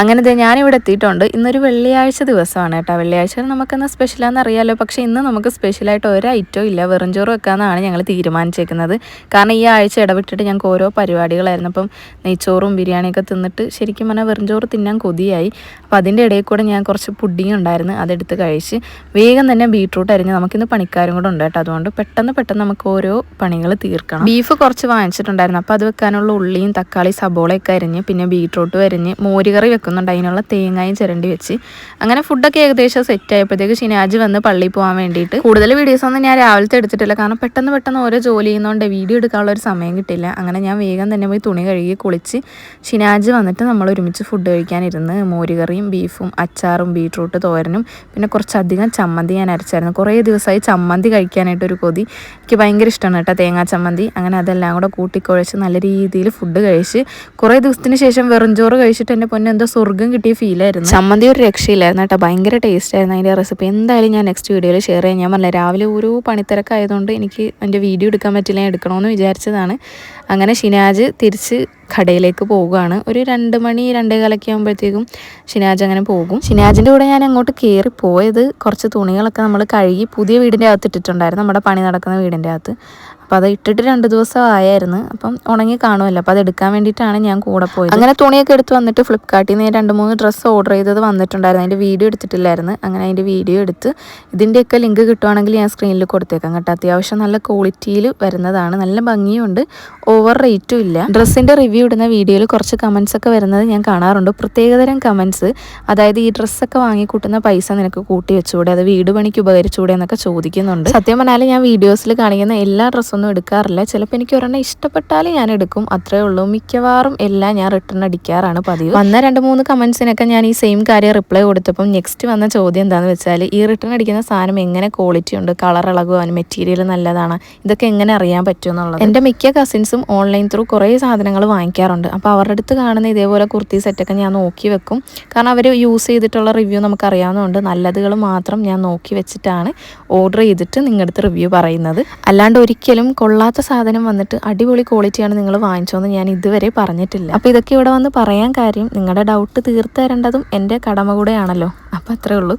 അങ്ങനെ ഞാനിവിടെ എത്തിയിട്ടുണ്ട്. ഇന്നൊരു വെള്ളിയാഴ്ച ദിവസമാണ് കേട്ടോ. വെള്ളിയാഴ്ച നമുക്കെന്ന് സ്പെഷ്യലാണെന്ന് അറിയാമല്ലോ പക്ഷേ ഇന്ന് നമുക്ക് സ്പെഷ്യലായിട്ട് ഒരു ഐറ്റവും ഇല്ല. വെറും ചോറ് വെക്കാമെന്നാണ് ഞങ്ങൾ തീരുമാനിച്ചേക്കുന്നത്. കാരണം ഈ ആഴ്ച ഇടവിട്ടിട്ട് ഞങ്ങൾക്ക് ഓരോ പരിപാടികളായിരുന്നു. അപ്പം നെയ്ച്ചോറും ബിരിയാണിയൊക്കെ തിന്നിട്ട് ശരിക്കും പറഞ്ഞാൽ വെറും ചോറ് തിന്നാൻ കൊതിയായി. അപ്പോൾ അതിന്റെ ഇടയിൽ കൂടെ ഞാൻ കുറച്ച് പുഡിങ് ഉണ്ടായിരുന്നു. അതെടുത്ത് കഴിച്ച് വേഗം തന്നെ ബീട്രൂട്ട് അരിഞ്ഞ് നമുക്കിന്ന് പണിക്കാരും കൂടെ ഉണ്ട് കേട്ടോ. അതുകൊണ്ട് പെട്ടെന്ന് പെട്ടെന്ന് നമുക്ക് ഓരോ പണികൾ തീർക്കണം. ബീഫ് കുറച്ച് വാങ്ങിച്ചിട്ടുണ്ടായിരുന്നു. അപ്പോൾ അത് വെക്കാനുള്ള ഉള്ളിയും തക്കാളി സബോളയൊക്കെ അരിഞ്ഞ് പിന്നെ ബീട്രൂട്ട് അരിഞ്ഞ് മോരുകറി വെക്കുന്നുണ്ട്. അതിനുള്ള തേങ്ങയും ചിരണ്ടി വെച്ച്. അങ്ങനെ ഫുഡൊക്കെ ഏകദേശം സെറ്റ് ആയപ്പോഴത്തേക്ക് ഷിനാജ് വന്ന് പള്ളിയിൽ പോകാൻ വേണ്ടിയിട്ട്. കൂടുതൽ വീഡിയോസ് ഒന്നും ഞാൻ രാവിലത്തെ എടുത്തിട്ടില്ല. കാരണം പെട്ടെന്ന് പെട്ടെന്ന് ഓരോ ജോലി ചെയ്യുന്നതുകൊണ്ട് വീഡിയോ എടുക്കാനുള്ള ഒരു സമയം കിട്ടില്ല. അങ്ങനെ ഞാൻ വേഗം തന്നെ പോയി തുണി കഴുകി കുളിച്ച് ഷിനാജ് വന്നിട്ട് നമ്മൾ ഒരുമിച്ച് ഫുഡ് കഴിക്കാനിരുന്ന് മോരുകറിയും ബീഫും അച്ചാറും ബീട്രൂട്ട് തോരനും പിന്നെ കുറച്ചധികം ചമ്മന്തി ഞാൻ അരച്ചായിരുന്നു. കുറേ ദിവസമായി ചമ്മന്തി കഴിക്കാനായിട്ടൊരു കൊതി. എനിക്ക് ഭയങ്കര ഇഷ്ടമാണ് കേട്ടോ തേങ്ങാ ചമ്മന്തി. അങ്ങനെ അതെല്ലാം കൂടെ കൂട്ടിക്കുഴച്ച് നല്ല രീതിയിൽ ഫുഡ് കഴിച്ച് കുറേ ദിവസത്തിന് ശേഷം വെറും ചോറ് കഴിച്ചിട്ട് എന്റെ പൊന്നെ എന്തോ സ്വർഗം കിട്ടിയ ഫീലായിരുന്നു ചമ്മന്തി ഒരു രക്ഷയില്ലായിരുന്നു കേട്ടോ. ഭയങ്കര ടേസ്റ്റ് ആയിരുന്നു അതിന്റെ റെസിപ്പി എന്തായാലും ഞാൻ നെക്സ്റ്റ് വീഡിയോയിൽ ഷെയർ ചെയ്യാം. ഞാൻ പറഞ്ഞില്ല രാവിലെ ഓരോ പണിത്തിരക്കായതുകൊണ്ട് എനിക്ക് എന്റെ വീഡിയോ എടുക്കാൻ പറ്റില്ല ഞാൻ എടുക്കണമെന്ന് വിചാരിച്ചതാണ്. അങ്ങനെ ഷിനാജ് തിരിച്ച് കടയിലേക്ക് പോവുകയാണ് ഒരു രണ്ട് മണി രണ്ടേ കാലൊക്കെ ആകുമ്പോഴത്തേക്കും ഷിനാജ് അങ്ങനെ പോകും. ഷിനാജിന്റെ കൂടെ ഞാൻ അങ്ങോട്ട് കയറി പോയത് കുറച്ച് തുണികളൊക്കെ നമ്മൾ കഴുകി പുതിയ വീടിന്റെ അകത്ത് ഇട്ടിട്ടുണ്ടായിരുന്നു. നമ്മുടെ പണി നടക്കുന്ന വീടിന്റെ അകത്ത്. അപ്പോൾ അത് ഇട്ടിട്ട് രണ്ട് ദിവസം ആയായിരുന്നു. അപ്പം ഉണങ്ങി കാണുമല്ലോ. അപ്പോൾ അത് എടുക്കാൻ വേണ്ടിയിട്ടാണ് ഞാൻ കൂടെ പോയത്. അങ്ങനെ തുണിയൊക്കെ എടുത്ത് വന്നിട്ട് ഫ്ലിപ്കാർട്ടിൽ നിന്ന് രണ്ട് മൂന്ന് ഡ്രസ്സ് ഓർഡർ ചെയ്തത് വന്നിട്ടുണ്ടായിരുന്നു. അതിന്റെ വീഡിയോ എടുത്തിട്ടില്ലായിരുന്നു. അങ്ങനെ അതിന്റെ വീഡിയോ എടുത്ത് ഇതിന്റെയൊക്കെ ലിങ്ക് കിട്ടുവാണെങ്കിൽ ഞാൻ സ്ക്രീനിൽ കൊടുത്തേക്കാം കേട്ടോ. അത്യാവശ്യം നല്ല ക്വാളിറ്റിയിൽ വരുന്നതാണ്. നല്ല ഭംഗിയുണ്ട്. ഓവർ റേറ്റും ഇല്ല. ഡ്രസ്സിന്റെ റിവ്യൂ ഇടുന്ന വീഡിയോയിൽ കുറച്ച് കമൻസ് ഒക്കെ വരുന്നത് ഞാൻ കാണാറുണ്ട്. പ്രത്യേകതരം കമൻസ് അതായത് ഈ ഡ്രസ്സൊക്കെ വാങ്ങിക്കൂട്ടുന്ന പൈസ നിനക്ക് കൂട്ടി വെച്ചുകൂടെ? അത് വീട് പണിക്ക് ഉപകരിച്ചുകൂടെ എന്നൊക്കെ ചോദിക്കുന്നുണ്ട്. സത്യം പറഞ്ഞാൽ ഞാൻ വീഡിയോസിൽ കാണിക്കുന്ന എല്ലാ ഡ്രസ്സും ഒന്നും എടുക്കാറില്ല. ചിലപ്പോൾ എനിക്ക് ഒരെണ്ണം ഇഷ്ടപ്പെട്ടാൽ ഞാൻ എടുക്കും. അത്രേ ഉള്ളൂ. മിക്കവാറും എല്ലാം ഞാൻ റിട്ടേൺ അടിക്കാറാണ് പതിവ്. വന്ന രണ്ട് മൂന്ന് കമൻസിനൊക്കെ ഞാൻ ഈ സെയിം കാര്യം റിപ്ലൈ കൊടുത്തപ്പം നെക്സ്റ്റ് വന്ന ചോദ്യം എന്താണെന്ന് വെച്ചാൽ ഈ റിട്ടേൺ അടിക്കുന്ന സാധനം എങ്ങനെ ക്വാളിറ്റി ഉണ്ട്? കളർ ഇളകുവാൻ മെറ്റീരിയൽ നല്ലതാണ് ഇതൊക്കെ എങ്ങനെ അറിയാൻ പറ്റും എന്നുള്ളത്. എന്റെ മിക്ക കസിൻസും ഓൺലൈൻ ത്രൂ കുറേ സാധനങ്ങൾ വാങ്ങിക്കാറുണ്ട്. അപ്പോൾ അവരുടെ അടുത്ത് കാണുന്ന ഇതേപോലെ കുർത്തി സെറ്റൊക്കെ ഞാൻ നോക്കി വെക്കും. കാരണം അവർ യൂസ് ചെയ്തിട്ടുള്ള റിവ്യൂ നമുക്ക് അറിയാവുന്നതുകൊണ്ട് നല്ലതുകൾ മാത്രം ഞാൻ നോക്കി വെച്ചിട്ടാണ് ഓർഡർ ചെയ്തിട്ട് നിങ്ങളുടെ അടുത്ത് റിവ്യൂ പറയുന്നത്. അല്ലാണ്ട് ഒരിക്കലും കൊള്ളാത്ത സാധനം വന്നിട്ട് അടിപൊളി ക്വാളിറ്റിയാണ് നിങ്ങൾ വാങ്ങിച്ചോന്ന് ഞാൻ ഇതുവരെ പറഞ്ഞിട്ടില്ല. അപ്പോൾ ഇതൊക്കെ ഇവിടെ വന്ന് പറയാൻ കാര്യം നിങ്ങളുടെ ഡൗട്ട് തീർത്തു തരേണ്ടതും എന്റെ കടമ കൂടെയാണല്ലോ. അപ്പോൾ അത്രേ ഉള്ളൂ.